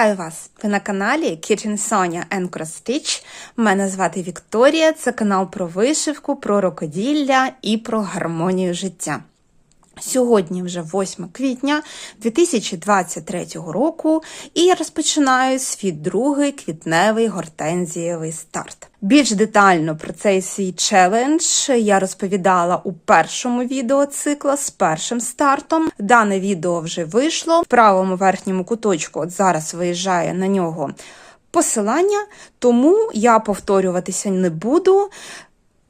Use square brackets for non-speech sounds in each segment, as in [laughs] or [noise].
Вітаю вас! Ви на каналі Kitchen Sonia and Cross Stitch. Мене звати Вікторія. Це канал про вишивку, про рукоділля і про гармонію життя. Сьогодні вже 8 квітня 2023 року, і розпочинаю свій другий квітневий гортензієвий старт. Більш детально про цей свій челендж я розповідала у першому відео цикла з першим стартом. Дане відео вже вийшло в правому верхньому куточку. От зараз виїжджає на нього посилання, тому я повторюватися не буду.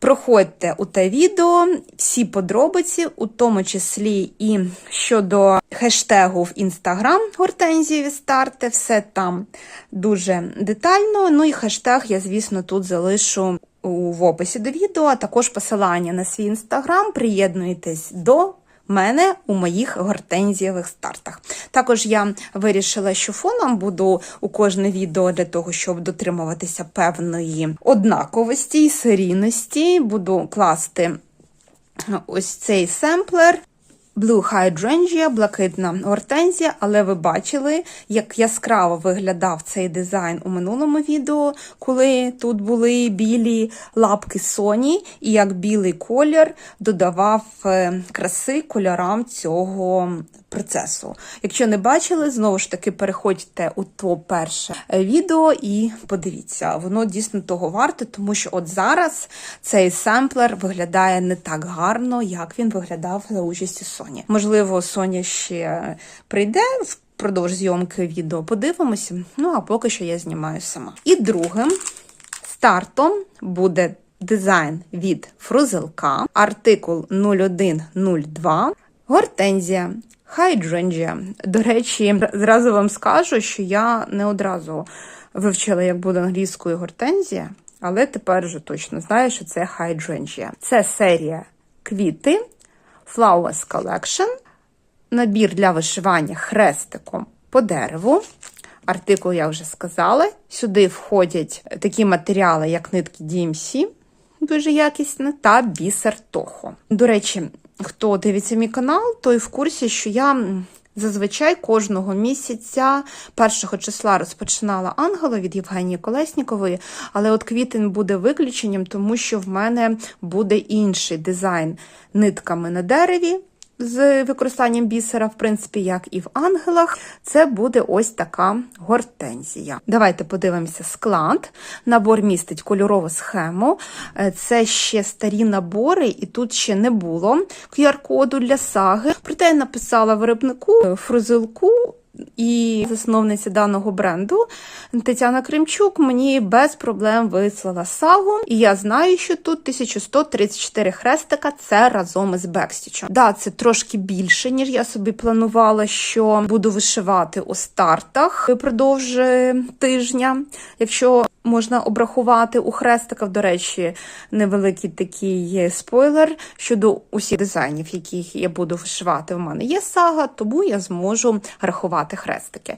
Проходьте у те відео всі подробиці, у тому числі і щодо хештегу в інстаграм гортензії старти, все там дуже детально. Ну і хештег я, звісно, тут залишу в описі до відео, а також посилання на свій інстаграм. Приєднуйтесь до мене у моїх гортензієвих стартах. Також я вирішила, що фоном буду у кожне відео для того, щоб дотримуватися певної однаковості і серійності, буду класти ось цей семплер. Blue Hydrangea, блакитна гортензія, але ви бачили, як яскраво виглядав цей дизайн у минулому відео, коли тут були білі лапки Соні, і як білий колір додавав е, краси кольорам цього процесу. Якщо не бачили, знову ж таки переходьте у то перше відео і подивіться, воно дійсно того варте, тому що от зараз цей семплер виглядає не так гарно, як він виглядав за участі Соні. Можливо, Соня ще прийде впродовж зйомки відео, подивимося. Ну а поки що я знімаю сама. І другим стартом буде. Дизайн від фрузелка, артикул 0102, гортензія. Хайдженджія. До речі, зразу вам скажу, що я не одразу вивчила, як буде англійською гортензія, але тепер вже точно знаю, що це хайдженджія. Це серія квіти, Flowers Collection, набір для вишивання хрестиком по дереву. Артикул я вже сказала. Сюди входять такі матеріали, як нитки DMC, дуже якісні, та бісер Тохо. До речі, хто дивиться мій канал, той в курсі, що я зазвичай кожного місяця першого числа розпочинала ангела від Євгенії Колеснікової, але от квітень буде виключенням, тому що в мене буде інший дизайн нитками на дереві з використанням бісера, в принципі, як і в ангелах, це буде ось така гортензія. Давайте подивимося склад. Набор містить кольорову схему. Е, це ще старі набори, і тут ще не було QR-коду для саги. Проте я написала виробнику фрузилку і засновниця даного бренду Тетяна Кримчук мені без проблем вислала сагу, і я знаю, що тут 1134 хрестика це разом із Бекстічем. Да, це трошки більше, ніж я собі планувала, що буду вишивати у стартах впродовж тижня. Якщо можна обрахувати у хрестиках, до речі, невеликий такий спойлер щодо усіх дизайнів, яких я буду вишивати. У мене є сага, тому я зможу рахувати хрестики.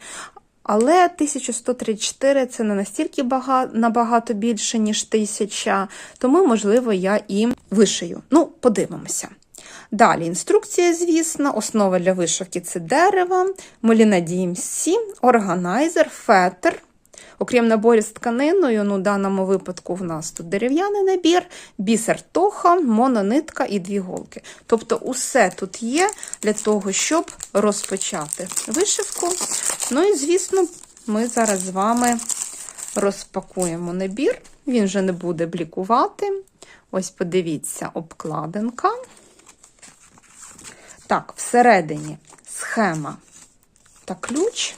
Але 1134 це не настільки багато, набагато більше, ніж 1000, тому, можливо, я і вишию. Ну, подивимося. Далі інструкція, звісно, основа для вишивки це дерево, Моліна DMC, органайзер, фетр. Окрім наборів з тканиною, ну в даному випадку в нас тут дерев'яний набір, бісер тоха, мононитка і дві голки. Тобто, усе тут є для того, щоб розпочати вишивку. Ну і, звісно, ми зараз з вами розпакуємо набір, він вже не буде блікувати. Ось, подивіться, обкладинка. Так, всередині схема та ключ.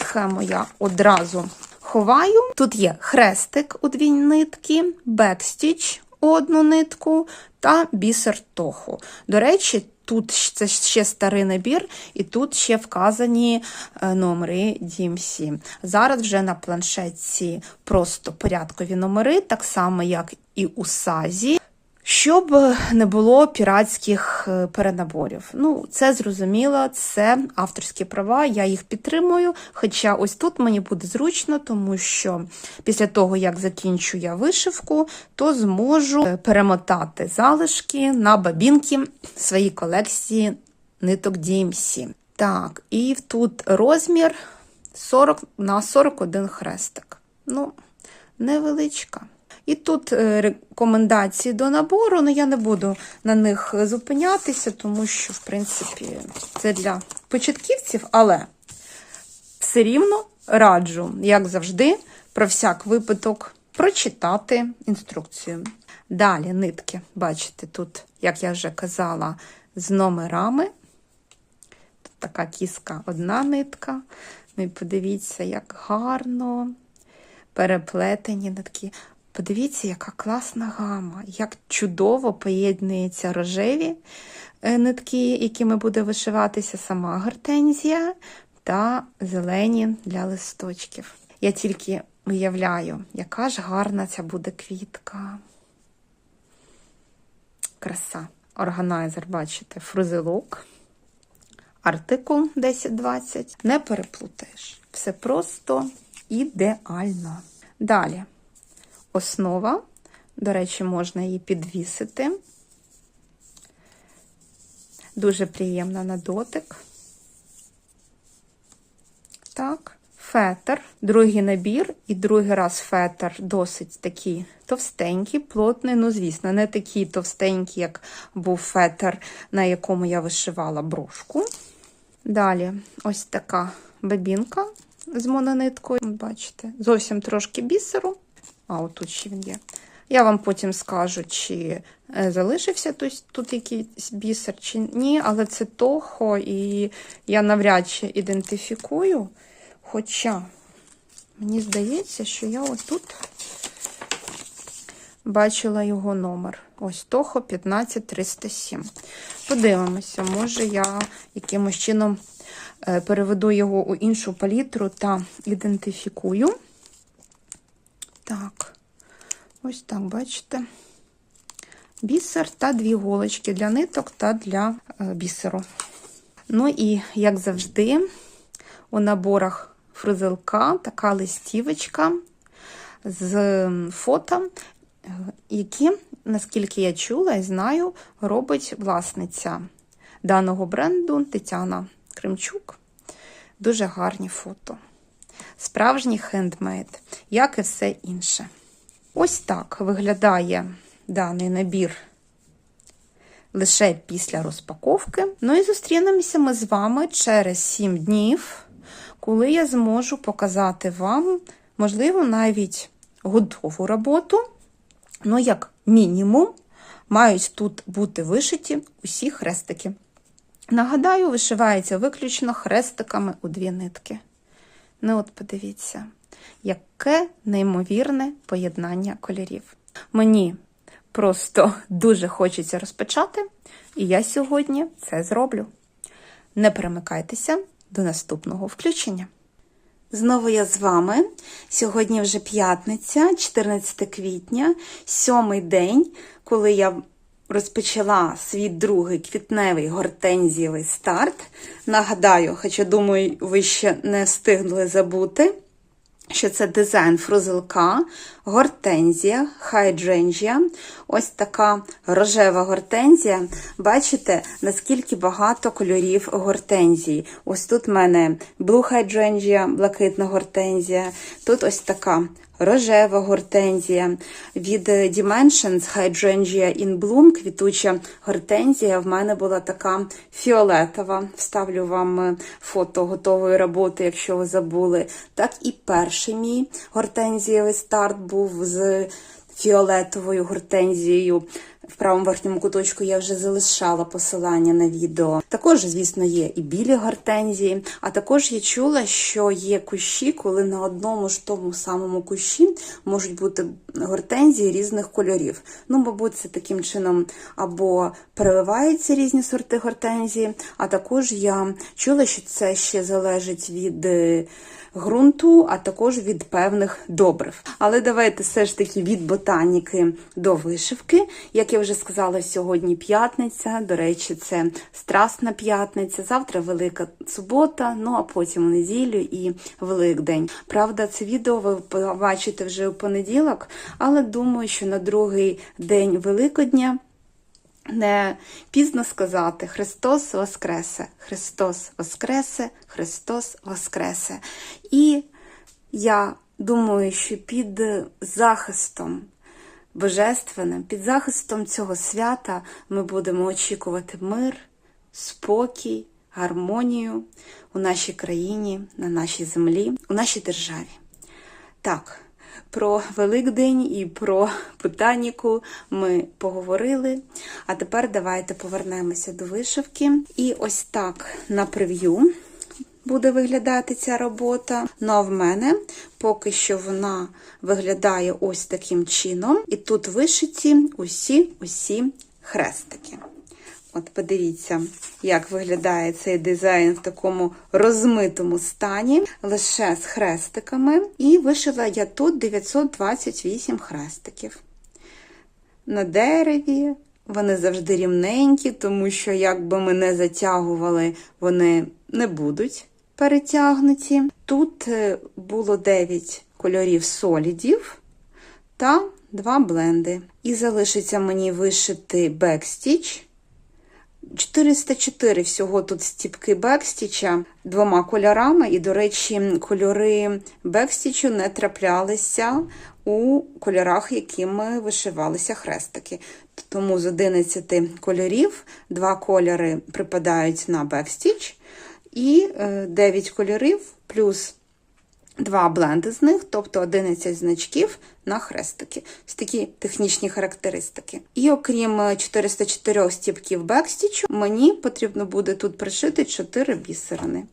Схему я одразу ховаю. Тут є хрестик у дві нитки, бекстіч у одну нитку та бісер тоху. До речі, тут це ще старий набір, і тут ще вказані е, номери DMC. Зараз вже на планшетці просто порядкові номери, так само, як і у сазі. Щоб не було піратських е, перенаборів. Ну, це зрозуміло, це авторські права, я їх підтримую. Хоча ось тут мені буде зручно, тому що після того, як закінчу я вишивку, то зможу е, перемотати залишки на бабінки своїй колекції ниток DMC. Так, і тут розмір 40, на 41 хрестик. Ну, невеличка. І тут е, рекомендації до набору, але я не буду на них зупинятися, тому що, в принципі, це для початківців, але все рівно раджу, як завжди, про всяк випадок прочитати інструкцію. Далі нитки, бачите, тут, як я вже казала, з номерами. Тут така кіска одна нитка. Ну і подивіться, як гарно переплетені нитки. Подивіться, яка класна гама, як чудово поєднуються рожеві е, нитки, якими буде вишиватися сама гортензія, та зелені для листочків. Я тільки уявляю, яка ж гарна ця буде квітка. Краса. Органайзер, бачите, фрузелок. Артикул 1020. Не переплутаєш. Все просто ідеально. Далі. Основа. До речі, можна її підвісити. Дуже приємна на дотик. Так, фетр, другий набір, і другий раз фетр досить такий товстенький, плотний. Ну, звісно, не такий товстенький, як був фетр, на якому я вишивала брошку. Далі ось така бабінка з монониткою. Бачите, зовсім трошки бісеру. А, отут ще він є. Я вам потім скажу, чи е, залишився тут, тут якийсь бісер, чи ні, але це тохо, і я навряд чи ідентифікую. Хоча мені здається, що я отут бачила його номер. Ось Тохо 15307. Подивимося, може я якимось чином е, переведу його у іншу палітру та ідентифікую. Так, ось так, бачите. Бісер та дві голочки для ниток та для е, бісеру. Ну і, як завжди, у наборах фрузелка така листівочка з фото, е, які, наскільки я чула і знаю, робить власниця даного бренду Тетяна Кримчук. Дуже гарні фото. Справжній хендмейд, як і все інше. Ось так виглядає даний набір лише після розпаковки. Ну і зустрінемося ми з вами через 7 днів, коли я зможу показати вам, можливо, навіть готову роботу. Ну, як мінімум, мають тут бути вишиті усі хрестики. Нагадаю, вишивається виключно хрестиками у дві нитки. Ну, от подивіться, яке неймовірне поєднання кольорів. Мені просто дуже хочеться розпочати, і я сьогодні це зроблю. Не перемикайтеся до наступного включення. Знову я з вами. Сьогодні вже п'ятниця, 14 квітня, сьомий день, коли я розпочала свій другий квітневий гортензієвий старт. Нагадаю, хоча, думаю, ви ще не встигли забути, що це дизайн фрузелка, гортензія, хайдженжія. Ось така рожева гортензія. Бачите, наскільки багато кольорів гортензії. Ось тут в мене Blue Hydrangea, блакитна гортензія. Тут ось така рожева гортензія. Від Dimensions Hydrangea in Bloom, квітуча гортензія, в мене була така фіолетова. Вставлю вам фото готової роботи, якщо ви забули. Так і перший мій гортензієвий старт був з фіолетовою гортензією. В правому верхньому куточку я вже залишала посилання на відео. Також, звісно, є і білі гортензії, а також я чула, що є кущі, коли на одному ж тому самому кущі можуть бути гортензії різних кольорів. Ну, мабуть, це таким чином або переливаються різні сорти гортензії, а також я чула, що це ще залежить від ґрунту, а також від певних добрив. Але давайте все ж таки від ботаніки до вишивки. Як я вже сказала, сьогодні п'ятниця. До речі, це страсна п'ятниця. Завтра велика субота, ну а потім у неділю і Великдень. Правда, це відео ви побачите вже у понеділок, але думаю, що на другий день Великодня. не пізно сказати Христос Воскресе, Христос Воскресе, Христос Воскресе. І я думаю, що під захистом божественним, під захистом цього свята ми будемо очікувати мир, спокій, гармонію у нашій країні, на нашій землі, у нашій державі. Так, про Великдень і про ботаніку ми поговорили. А тепер давайте повернемося до вишивки. І ось так на прев'ю буде виглядати ця робота. Ну а в мене поки що вона виглядає ось таким чином. І тут вишиті усі усі хрестики. От подивіться, як виглядає цей дизайн в такому розмитому стані, лише з хрестиками. І вишила я тут 928 хрестиків. На дереві вони завжди рівненькі, тому що, як би ми не затягували, вони не будуть перетягнуті. Тут е, було 9 кольорів солідів та 2 бленди. І залишиться мені вишити бекстіч. 404 всього тут стіпки бекстіча двома кольорами, і, до речі, кольори бекстічу не траплялися у кольорах, якими вишивалися хрестики. Тому з 11 кольорів два кольори припадають на бекстіч, і 9 кольорів плюс Два бленди з них, тобто 11 значків на хрестики. Ось такі технічні характеристики. І окрім 404 стіпків бекстічу, мені потрібно буде тут пришити 4 бісерини.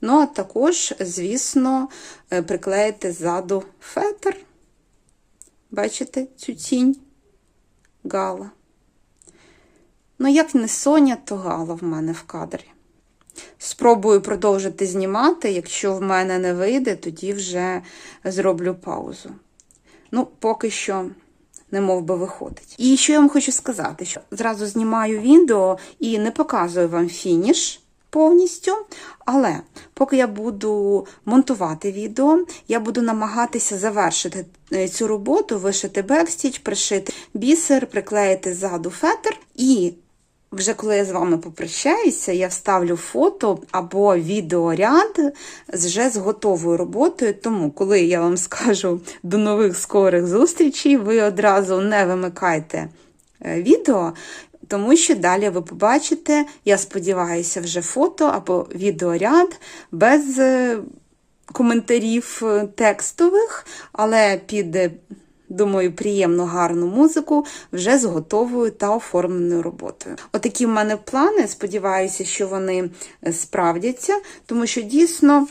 Ну, а також, звісно, приклеїти ззаду фетр. Бачите цю тінь гала. Ну, як не Соня, то гала в мене в кадрі. Спробую продовжити знімати. Якщо в мене не вийде, тоді вже зроблю паузу. Ну, поки що, не мов би, виходить. І що я вам хочу сказати, що зразу знімаю відео і не показую вам фініш повністю. Але поки я буду монтувати відео, я буду намагатися завершити цю роботу, вишити бекстіч, пришити бісер, приклеїти ззаду фетр і. Вже коли я з вами попрощаюся, я вставлю фото або відеоряд вже з готовою роботою. Тому, коли я вам скажу до нових скорих зустрічей, ви одразу не вимикайте відео, тому що далі ви побачите, я сподіваюся, вже фото або відеоряд без коментарів текстових, але під Думаю, приємну, гарну музику вже з готовою та оформленою роботою. Отакі в мене плани. Сподіваюся, що вони справдяться, тому що дійсно.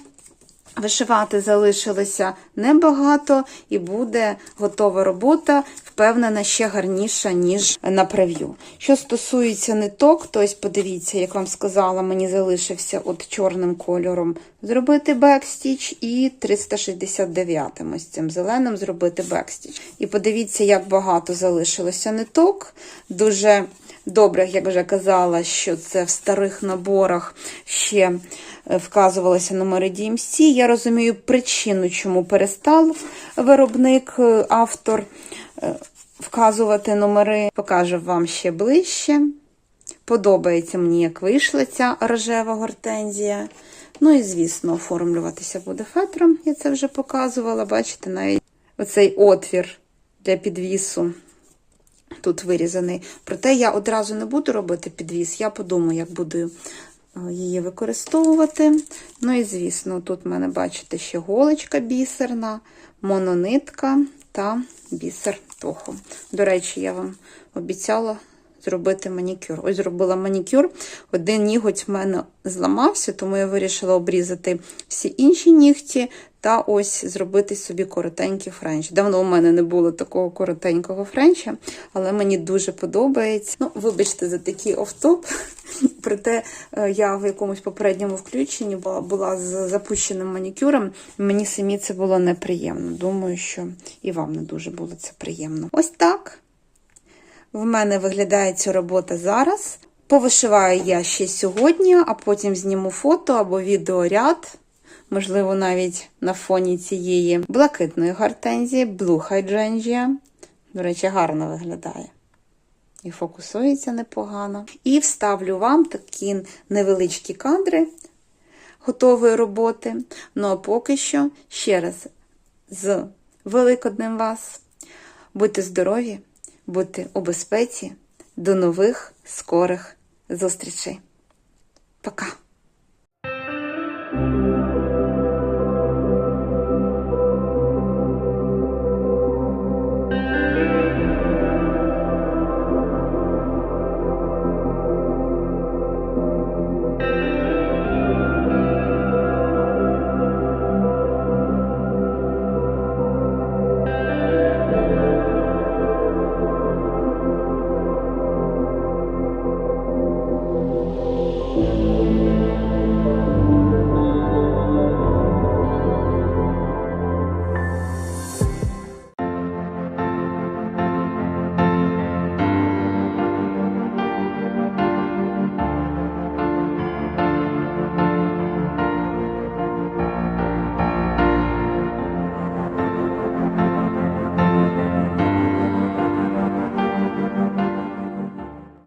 Вишивати залишилося небагато, і буде готова робота, впевнена, ще гарніша, ніж на прев'ю. Що стосується ниток, то ось подивіться, як вам сказала, мені залишився от чорним кольором зробити бекстіч, і 369 ось цим зеленим зробити бекстіч. І подивіться, як багато залишилося ниток. Дуже добре, як вже казала, що це в старих наборах ще вказувалися номери DMC. Я розумію причину, чому перестав виробник, автор вказувати номери. Покажу вам ще ближче. Подобається мені, як вийшла ця рожева гортензія. Ну і, звісно, оформлюватися буде фетром, я це вже показувала. Бачите, навіть оцей отвір для підвісу тут вирізаний. Проте я одразу не буду робити підвіс, я подумаю, як буду її використовувати. Ну і, звісно, тут в мене, бачите, ще голочка бісерна, мононитка та бісер тоху. До речі, я вам обіцяла зробити манікюр. Ось зробила манікюр. Один ніготь в мене зламався, тому я вирішила обрізати всі інші нігті та ось зробити собі коротенький френч. Давно у мене не було такого коротенького френча, але мені дуже подобається. Ну, вибачте, за такий офтоп. [laughs] Проте е, я в якомусь попередньому включенні була, була з запущеним манікюром, мені самі це було неприємно. Думаю, що і вам не дуже було це приємно. Ось так. В мене виглядає ця робота зараз. Повишиваю я ще сьогодні, а потім зніму фото або відеоряд, можливо, навіть на фоні цієї блакитної гортензії, Blue Hydrangea. До речі, гарно виглядає. і фокусується непогано. І вставлю вам такі невеличкі кадри готової роботи. Ну а поки що ще раз з Великоднем вас. Будьте здорові, будьте у безпеці. До нових скорих зустрічей. Пока!